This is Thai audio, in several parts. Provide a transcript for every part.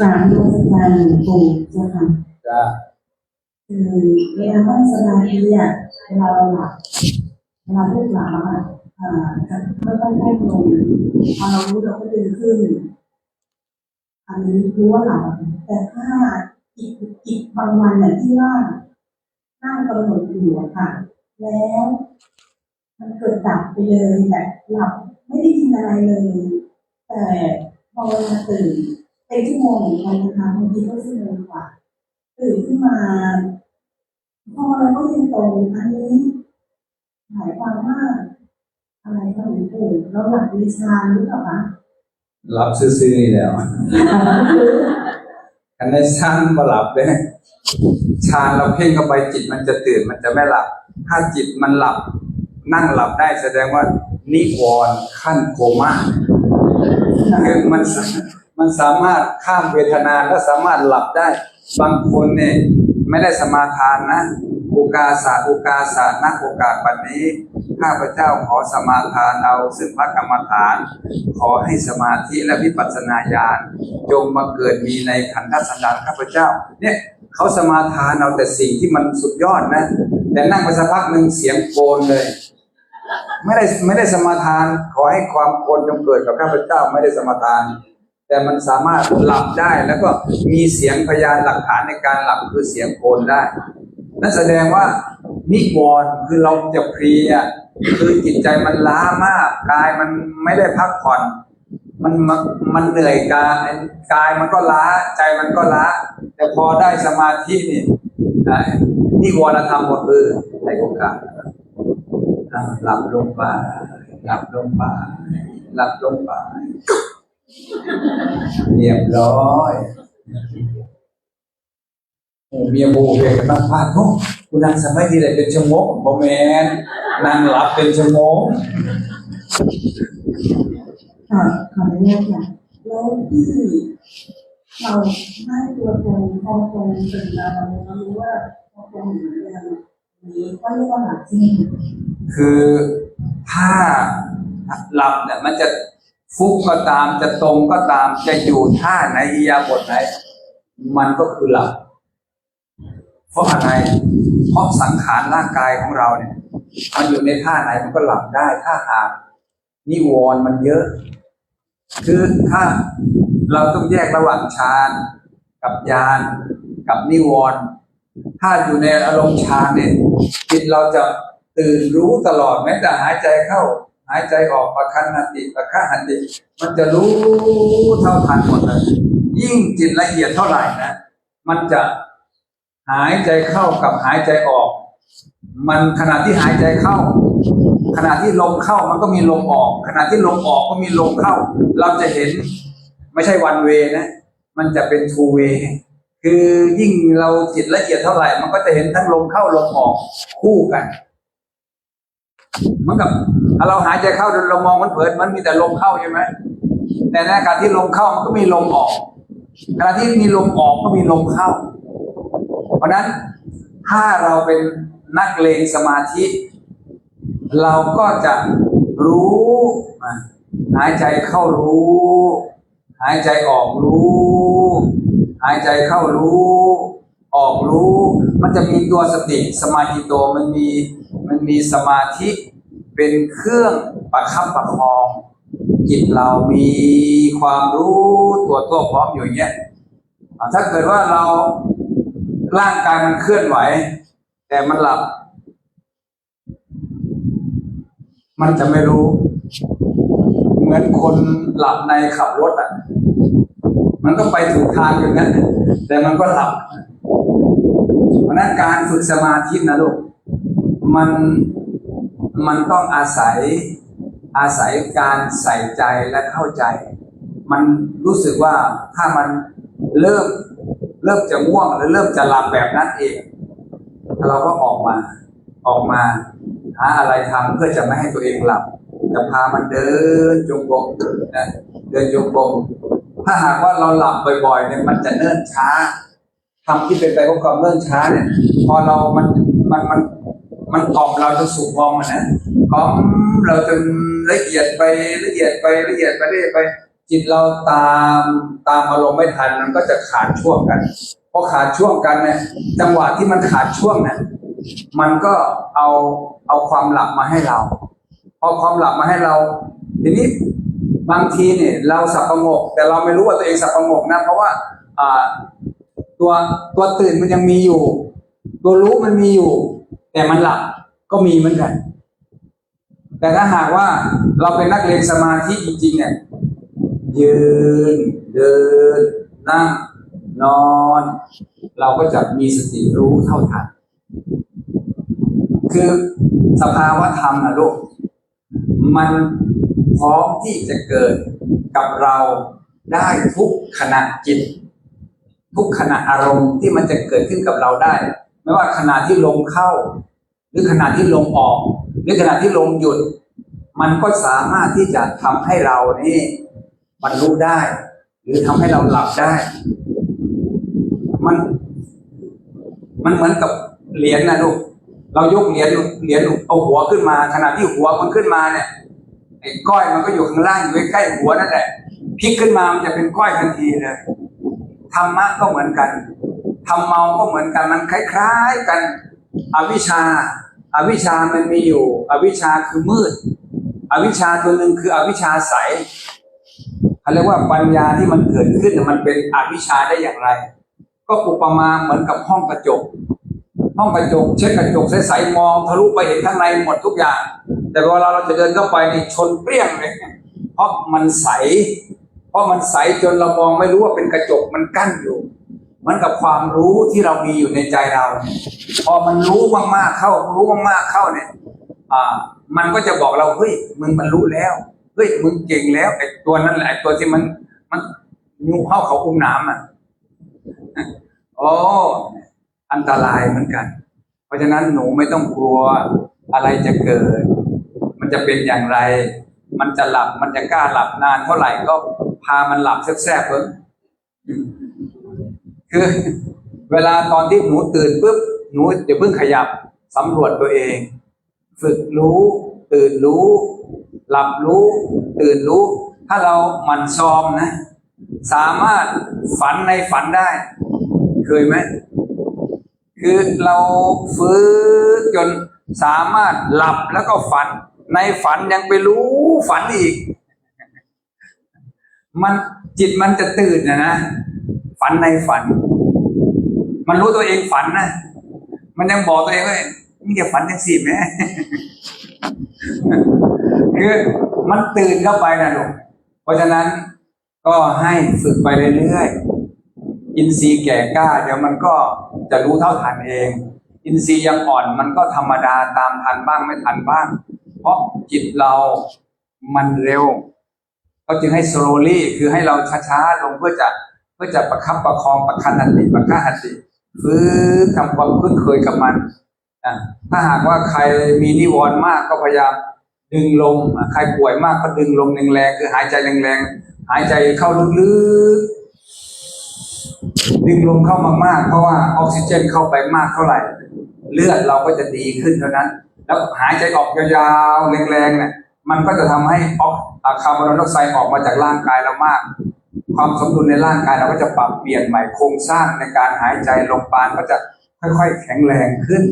กราบนมัสการหลวงปู่เจ้าค่ะจ้าคือเวลานั่งสมาธิอะเวลาเราหลับเวลาลูกหลับอะอ่าจะไม่ต้องให้ลงพอเรารู้เราก็ดึงขึ้น อันนี้รู้ว่าหลับแต่ถ้าอีกอีกบางวันเนี่ยที่ว่านั่งกำหนดอยู่อะค่ะ แล้วมันเกิดดับไปเลยแบบหลับไม่ได้ยินอะไรเลย แต่พอเวลาตื่น เป็นชั่วโมงเหมือนกันนะคะบางทีก็ชั่วโมงกว่าตื่นขึ้นมาพอเราก็ยังตรงอันนี้หมายความว่า อะไรคะหลวงปู่เราหลับในฌานหรือเปล่าคะหลับซื่อๆนี่แหล้วอันในชานก็หลับเลยชานเราเพ่งเข้าไปจิตมันจะตื่นมันจะไม่หลับ ถ้าจิตมันหลับ นั่งหลับได้แสดงว่านิวรณ์ขั้นโคม่าคือมัน มันสามารถข้ามเวทนาและสามารถหลับได้ บางคนเนี่ยไม่ได้สมาทานนะโอกาสาโอกาสานักโอกาสปัจนี้ข้าพเจ้าขอสมาทานเอาซึ่งพระกรรมฐาน ขอให้สมาธิและวิปัสสนาญาณจงมาเกิดมีในขันธสันดานข้าพเจ้า เนี่ยเขาสมาทานเอาแต่สิ่งที่มันสุดยอดนะ แต่นั่งไปสักพักหนึ่งเสียงโกนเลย ไม่ได้ไม่ได้สมาทาน ขอให้ความโกนจงเกิดกับข้าพเจ้าไม่ได้สมาทาน แต่มันสามารถหลับได้แล้วก็มีเสียงพยานหลักฐานในการหลับคือเสียงโกนได้ นั่นแสดงว่านิวรณ์คือเราจะเพลียคือจิตใจมันล้ามากกายมันไม่ได้พักผ่อนมันมันมันเหนื่อยกายกายมันก็ล้าใจมันก็ล้า แต่พอได้สมาธินี่อ่วรธรรมหมดคือให้โอกาสหลับลงไปหลับลงไปหลับลงไป เรียบร้อยโอ้เมียโบเวกันบางพาดโอ้กูนั่งสมาธิได้เป็นชั่วโมงบอแมนนั่งหลับเป็นชั่วโมงค่ะขออนุญาตค่ะแล้วที่เราให้ตัวตรงพอตรงตื่นมาเราเรารู้ว่าพอตรงเหมือนเดิมนี้ก็เรียกว่าหลับจริงคือถ้าหลับเนี่ยมันจะ ฟุกก็ตามจะตรงก็ตามจะอยู่ท่าไหนอิยาบทไหน มันก็คือหลับเพราะอะไร เพราะสังขารร่างกายของเราเนี่ย มันอยู่ในท่าไหนมันก็หลับได้ถ้าหากนิวรณ์มันเยอะ คือถ้าเราต้องแยกระหว่างฌานกับญาณกับนิวรณ์ถ้าอยู่ในอารมณ์ฌานเนี่ยจิตเราจะตื่นรู้ตลอดแม้แต่หายใจเข้า หายใจออกประคันหันติประคันหันติ มันจะรู้เท่าทันหมดเลยยิ่งจิตละเอียดเท่าไหร่นะมันจะหายใจเข้ากับหายใจออก มันขณะที่หายใจเข้า ขณะที่ลมเข้ามันก็มีลมออก ขณะที่ลมออกก็มีลมเข้า เราจะเห็นไม่ใช่วันเวนะ มันจะเป็นทูเวคือยิ่งเราจิตละเอียดเท่าไหร่ มันก็จะเห็นทั้งลมเข้าลมออกคู่กัน เหมือนกับถ้าเราหายใจเข้าเรามองมันเผินมันมีแต่ลมเข้าใช่ไหมแต่ในขณะที่ลมเข้ามันก็มีลมออกขณะที่มีลมออกก็มีลมเข้า เพราะนั้นถ้าเราเป็นนักเลงสมาธิ เราก็จะรู้ หายใจเข้ารู้ หายใจออกรู้ หายใจเข้ารู้ ออกรู้ มันจะมีตัวสติสมาธิโตมันมีมันมีสมาธิเป็นเครื่องประคับประคอง จิตเรามีความรู้ตัวตัวพร้อมอยู่อย่างเงี้ยถ้าเกิดว่าเราร่างกายมันเคลื่อนไหว แต่มันหลับ มันจะไม่รู้ เหมือนคนหลับในขับรถอะ มันก็ไปถูกทางอย่างนั้นแต่มันก็หลับ เพราะนั้นการฝึกสมาธินะลูกมันมันต้องอาศัยอาศัยการใส่ใจและเข้าใจ มันรู้สึกว่าถ้ามันเริ่มเริ่มจะง่วงหรือเริ่มจะหลับแบบนั้นเอง เราก็ออกมาออกมาหาอะไรทำเพื่อจะไม่ให้ตัวเองหลับ จะพามันเดินจงกรมนะเดินจงกรมถ้าหากว่าเราหลับบ่อยๆเนี่ยมันจะเนิ่นช้า ทำที่เป็นไปของความเนิ่นช้าเนี่ย พอเรามันมันมันมันกล่อมเราจะสุกมองมันนะกล่อมเราจนละเอียดไปละเอียดไปละเอียดไปละเอียดไป จิตเราตามตามอารมณ์ไม่ทันมันก็จะขาดช่วงกันพอขาดช่วงกันเนี่ยจังหวะที่มันขาดช่วงเนี่ยมันก็เอาเอาความหลับมาให้เราพอความหลับมาให้เรา ทีนี้บางทีเนี่ยเราสับประงก แต่เราไม่รู้ว่าตัวเองสับประงกนะเพราะว่าอ่า ตัวตัวตื่นมันยังมีอยู่ ตัวรู้มันมีอยู่ แต่มันหลับก็มีเหมือนกัน แต่ถ้าหากว่าเราเป็นนักเรียนสมาธิจริงๆเนี่ยยืน เดิน นั่ง นอน เราก็จะมีสติรู้เท่าทันคือสภาวะธรรมนะลูกมันพร้อมที่จะเกิดกับเราได้ทุกขณะจิต ทุกขณะอารมณ์ที่มันจะเกิดขึ้นกับเราได้ ไม่ว่าขณะที่ลมเข้า หรือขณะที่ลมออก หรือขณะที่ลมหยุด มันก็สามารถที่จะทำให้เรานี่บรรลุได้ หรือทำให้เราหลับได้ มัน มันเหมือนกับเหรียญนะลูกเรายกเหรียญเหรียญเอาหัวขึ้นมา ขณะที่หัวมันขึ้นมาเนี่ยไอ้ก้อยมันก็อยู่ข้างล่างอยู่ใกล้หัวนั่นแหละพลิกขึ้นมามันจะเป็นก้อยทันทีเลย ธรรมะก็เหมือนกันธรรมเมาก็เหมือนกันมันคล้ายๆกัน อวิชชาอวิชชามันมีอยู่ อวิชชาคือมืด อวิชชาตัวหนึ่งคืออวิชชาใสเขาเรียกว่าปัญญาที่มันเกิดขึ้นมันเป็นอวิชชาได้อย่างไร ก็อุปมาเหมือนกับห้องกระจก ห้องกระจกเช็ดกระจกใสๆมองทะลุไปเห็นข้างในหมดทุกอย่าง แต่เวลาเราจะเดินเข้าไปนี่ชนเปรี้ยงเลยเพราะมันใส เพราะมันใสจนเรามองไม่รู้ว่าเป็นกระจกมันกั้นอยู่มือนกับความรู้ที่เรามีอยู่ในใจเรา พอมันรู้มากๆเข้า รู้มากๆเข้าเนี่ย อ่า มันก็จะบอกเราเฮ้ยมึงบรรลุแล้วเฮ้ยมึงเก่งแล้วไอ้ตัวนั้นแหละไอ้ตัวที่มันมันยูเข้าเขาอุ้มน้ำอะโอ้อันตรายเหมือนกัน เพราะฉะนั้นหนูไม่ต้องกลัวอะไรจะเกิด มันจะเป็นอย่างไร มันจะหลับมันจะกล้าหลับนานเท่าไหร่ก็ พามันหลับแซ่บๆเพิ่งคือเวลาตอนที่หนูตื่นปุ๊บหนูอย่าเพิ่งขยับสำรวจตัวเอง ฝึกรู้ ตื่นรู้ หลับรู้ ตื่นรู้ ถ้าเราหมั่นซ้อมนะ สามารถฝันในฝันได้ เคยไหมคือเราฟื้นจนสามารถหลับแล้วก็ฝัน ในฝันยังไปรู้ฝันอีก มันจิตมันจะตื่นนะนะฝันในฝัน มันรู้ตัวเองฝันนะมันยังบอกตัวเองว่านี่จะฝันยังสิแม่คือมันตื่นเข้าไปนะลูกเพราะฉะนั้นก็ให้ฝึกไปเรื่อยๆอินทรีย์แก่กล้า เดี๋ยวมันก็จะรู้เท่าทันเอง อินทรีย์ยังอ่อนมันก็ธรรมดาตามทันบ้างไม่ทันบ้าง เพราะจิตเรามันเร็ว ก็จึงให้ slowly คือให้เราช้าๆลงเพื่อจะเพื่อจะประคับประคองประคันหันติประคับหันติฟื้นทำความคุ้นเคยกับมันอะถ้าหากว่าใครมีนิวรณ์มากก็พยายามดึงลมใครป่วยมากก็ดึงลมแรงๆคือหายใจแรงๆหายใจเข้าลึกๆดึงลมเข้ามากๆ เพราะว่าออกซิเจนเข้าไปมากเท่าไหร่ เลือดเราก็จะดีขึ้นเท่านั้น แล้วหายใจออกยาวๆแรงๆเนี่ย มันก็จะทำให้ออกคาร์บอนไดออกไซด์ออกมาจากร่างกายเรามาก ความสมดุลในร่างกายเราก็จะปรับเปลี่ยนใหม่โครงสร้างในการหายใจลมปาณก็จะค่อยๆ แข็งแรงขึ้น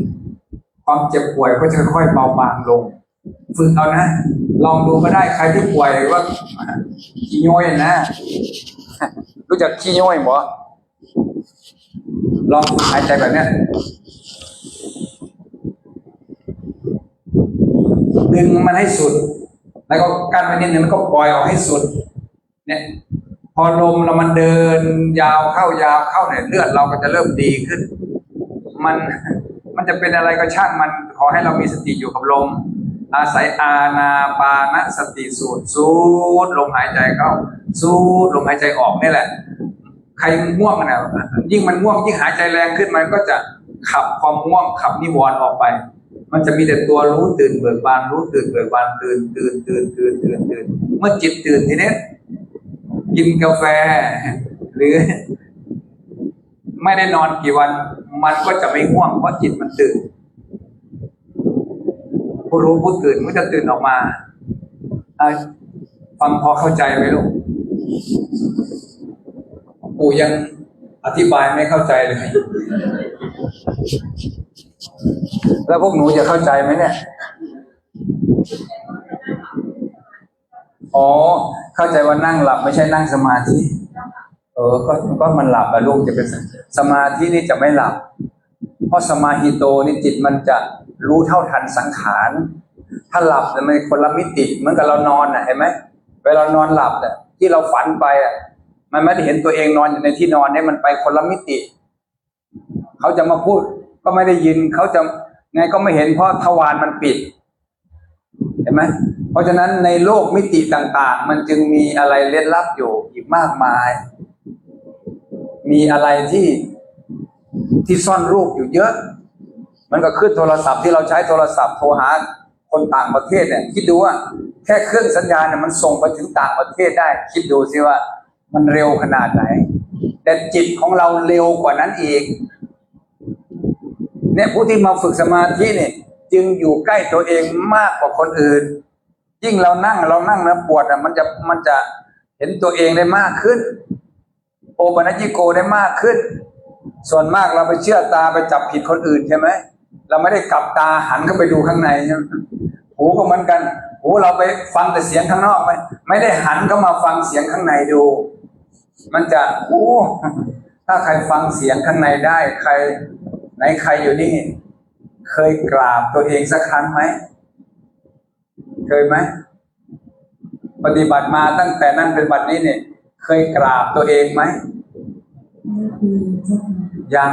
ความเจ็บป่วยก็จะค่อยๆเบาบางลง ฝึกเอานะ ลองดูก็ได้ใครที่ป่วยว่าขี้ย้อยนะรู้จักขี้ย้อยบ่ลองหายใจแบบเนี้ ดึงมันให้สุด แล้วก็กั้นไว้นิดนึงแล้วก็ปล่อยออกให้สุด เนี่ยพอลมเรามันเดิน ยาวเข้ายาวเข้าเนี่ยเลือดเราก็จะเริ่มดีขึ้น มันมันจะเป็นอะไรก็ช่างมันขอให้เรามีสติอยู่กับลม อาศัยอาณาปานสติสูดสูดลมหายใจเข้าสูดลมหายใจออกนี่แหละ ใครง่วงเนี่ยยิ่งมันง่วงยิ่งหายใจแรงขึ้นมันก็จะขับความง่วงขับนิวรณ์ออกไป มันจะมีแต่ตัวรู้ตื่นเบิกบานรู้ตื่นเบิกบานตื่นตื่นตื่นตื่นตื่นตื่นเมื่อจิตตื่นทีนี้กินกาแฟ หรือ ไม่ได้นอนกี่วัน มันก็จะไม่ง่วงเพราะจิตมันตื่นผู้รู้ผู้ตื่นมันจะตื่นออกมาฟังพอเข้าใจไหมลูกปู่ยังอธิบายไม่เข้าใจเลย แล้วพวกหนูจะเข้าใจไหมเนี่ย อ๋อ เข้าใจว่านั่งหลับไม่ใช่นั่งสมาธิ เออ ก็ก็มันหลับอะลูกจะเป็นสมาธินี่จะไม่หลับ เพราะสมาฮิโตนี่จิตมันจะรู้เท่าทันสังขาร ถ้าหลับเนี่ยมันคนละมิติเหมือนกับเรานอนน่ะเห็นไหมเวลานอนหลับเนี่ยที่เราฝันไปอะ มันไม่ได้เห็นตัวเองนอนอยู่ในที่นอนเนี่ยมันไปคนละมิติ เขาจะมาพูด ก็ไม่ได้ยินเขาจะไงก็ไม่เห็นเพราะทวารมันปิดเห็นไหมเพราะฉะนั้นในโลกมิติต่าง ๆ มันจึงมีอะไรเล่นลับอยู่อีกมากมาย มีอะไรที่ที่ซ่อนรูปอยู่เยอะ มันก็ขึ้นโทรศัพท์ที่เราใช้โทรศัพท์โทรหาคนต่างประเทศเนี่ยคิดดูว่าแค่เครื่องสัญญาณเนี่ยมันส่งไปถึงต่างประเทศได้ คิดดูสิว่ามันเร็วขนาดไหน แต่จิตของเราเร็วกว่านั้นอีก เนี่ยผู้ที่มาฝึกสมาธิเนี่ย จึงอยู่ใกล้ตัวเองมากกว่าคนอื่น ยิ่งเรานั่งเรานั่งแล้วปวดอะมันจะมันจะเห็นตัวเองได้มากขึ้น โอปัญญิโกได้มากขึ้น ส่วนมากเราไปเชื่อตาไปจับผิดคนอื่นใช่ไหมเราไม่ได้กลับตาหันเข้าไปดูข้างในใช่ไหมหูก็เหมือนกันหูเราไปฟังแต่เสียงข้างนอกไหมไม่ได้หันเข้ามาฟังเสียงข้างในดู มันจะโอ้ถ้าใครฟังเสียงข้างในได้ ใคร ไหนใครอยู่นี่ เคยกราบตัวเองสักครั้งไหม เคยไหม ปฏิบัติมาตั้งแต่นั้นเป็นบัดนี้เนี่ย เคยกราบตัวเองไหมนี่คือเจ้าค่ะยัง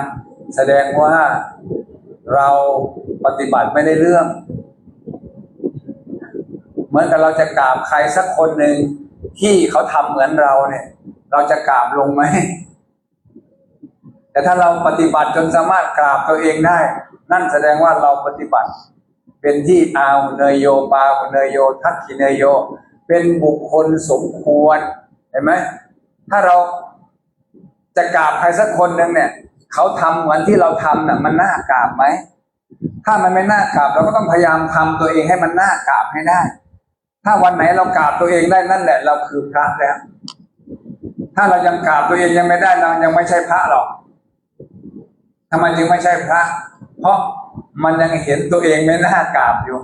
แสดงว่าเราปฏิบัติไม่ได้เรื่อง เหมือนกับเราจะกราบใครสักคนหนึ่งที่เขาทำเหมือนเราเนี่ย เราจะกราบลงไหม แต่ถ้าเราปฏิบัติจนสามารถกราบตัวเองได้ นั่นแสดงว่าเราปฏิบัติ เป็นที่อาหุเนยโยปาหุเนยโย ทักขิเนยโย เป็นบุคคลสมควรเห็นไหมถ้าเราจะกราบใครสักคนหนึ่งเนี่ย เขาทำเหมือนที่เราทำน่ะมันน่ากราบไหมถ้ามันไม่น่ากราบเราก็ต้องพยายามทำตัวเองให้มันน่ากราบให้ได้ ถ้าวันไหนเรากราบตัวเองได้นั่นแหละ เราคือพระแล้วถ้าเรายังกราบตัวเองยังไม่ได้เรายังไม่ใช่พระหรอกำไมจึงไม่ใช่พระ เพราะมันยังเห็นตัวเองไม่น่ากราบอยู่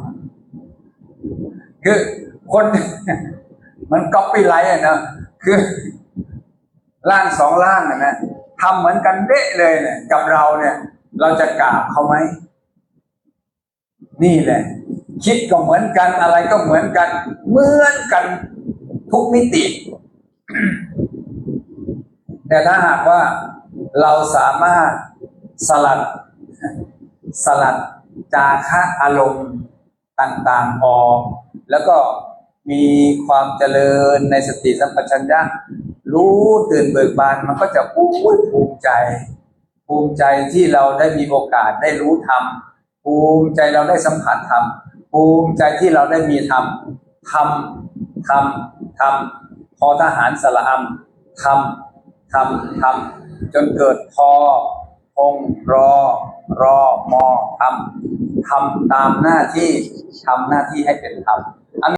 คือคนมันก๊อปปี้ไลท์อะนะคือร่างสองร่างน่ะนะทำเหมือนกันเด๊ะเลยเนี่ย กับเราเนี่ย เราจะกราบเขาไหม นี่แหละ คิดก็เหมือนกันอะไรก็เหมือนกัน เหมือนกันทุกมิติ แต่ถ้าหากว่าเราสามารถ สลัด สลัดจาคะอารมณ์ต่างๆออก แล้วก็มีความเจริญในสติสัมปชัญญะรู้ตื่นเบิกบานมันก็จะอู้ภูมิใจ ภูมิใจที่เราได้มีโอกาสได้รู้ธรรมภูมิใจเราได้สัมผัสธรรมภูมิใจที่เราได้มีธรรมธรรมธรรมธรรมพอทหารสระอำธรรมธรรมธรรมจนเกิดพอ พงรอรอมอทำทำตามหน้าที่ทำหน้าที่ให้เป็นธรรม